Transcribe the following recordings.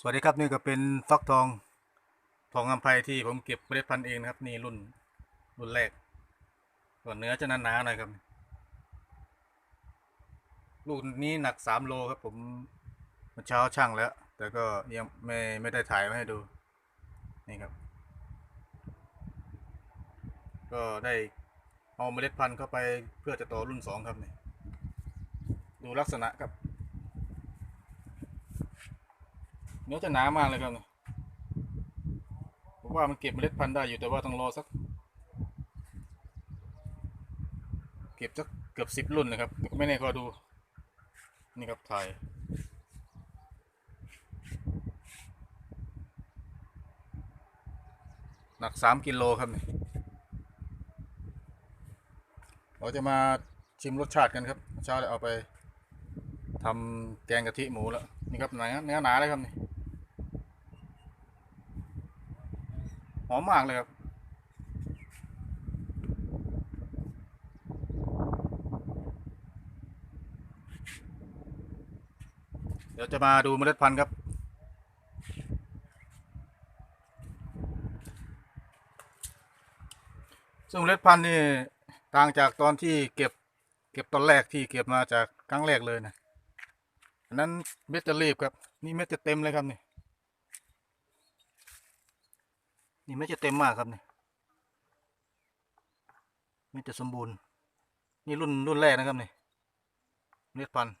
สวัสดีครับนี่ก็เป็นฟักทองทองอัมไพที่ผมเก็บเมล็ดพันธุ์เองนะครับ นี่รุ่นรุ่นแรกส่วนเนื้อจะหนาๆหน่อยครับ ลูกนี้หนักสามโลครับผมเมื่อเช้าช่างแล้ว แต่ก็ยังไม่ไม่ได้ถ่ายมาให้ดู นี่ครับ ก็ได้เอาเมล็ดพันธุ์เข้าไปเพื่อจะต่อรุ่นสองครับนี่ดูลักษณะครับ เนื้อจะหนามากเลยครับเนี่ยผมว่ามันเก็บเมล็ดพันธุ์ได้อยู่แต่ว่าต้องรอสัก เก็บสักเกือบสิบรุ่นนะครับ ไม่แน่ก็ดู นี่ครับถ่ายหนักสามกิโลครับเนี่ยเราจะมาชิมรสชาติกันครับเช้าเลยเอาไปทำแกงกะทิหมูแล้วนี่ครับเนื้อเนื้อหนาเลยครับนี่ หอมมากเลยครับเดี๋ยวจะมาดูเมล็ดพันธุ์ครับซึ่งเมล็ดพันธุ์นี่ต่างจากตอนที่เก็บเก็บตอนแรกที่เก็บมาจากครั้งแรกเลยนะอันนั้นเม็ดจะรีบครับ นี่เม็ดจะเต็มเลยครับนี่ นี่เม็ดจะเต็มมากครับนี่เม็ดจะสมบูรณ์ นี่รุ่นรุ่นแรกนะครับนี่เมล็ดพันธุ์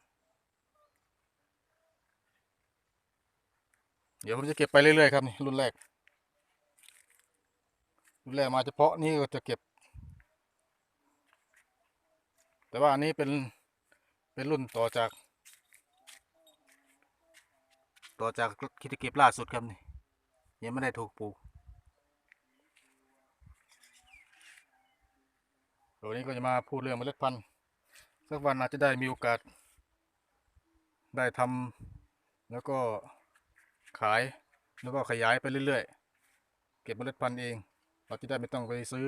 เดี๋ยวผมจะเก็บไปเรื่อยๆครับนี่รุ่นแรก รุ่นแรกมาเฉพาะนี่ก็จะเก็บ แต่ว่าอันนี้เป็นเป็นรุ่นต่อจาก ต่อจากที่จะเก็บล่าสุดครับนี่ยังไม่ได้ถูกปลูก เดี๋ยวนี้ก็จะมาพูดเรื่องเมล็ดพันธุ์สักวันอาจจะได้มีโอกาส ได้ทำแล้วก็ขายแล้วก็ขยายไปเรื่อยๆ เก็บเมล็ดพันธุ์เอง เราจะได้ไม่ต้องไปซื้อ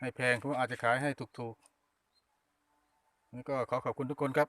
ให้แพงเพราะว่าอาจจะขายให้ถูกๆนี่ก็ขอขอบคุณทุกคนครับ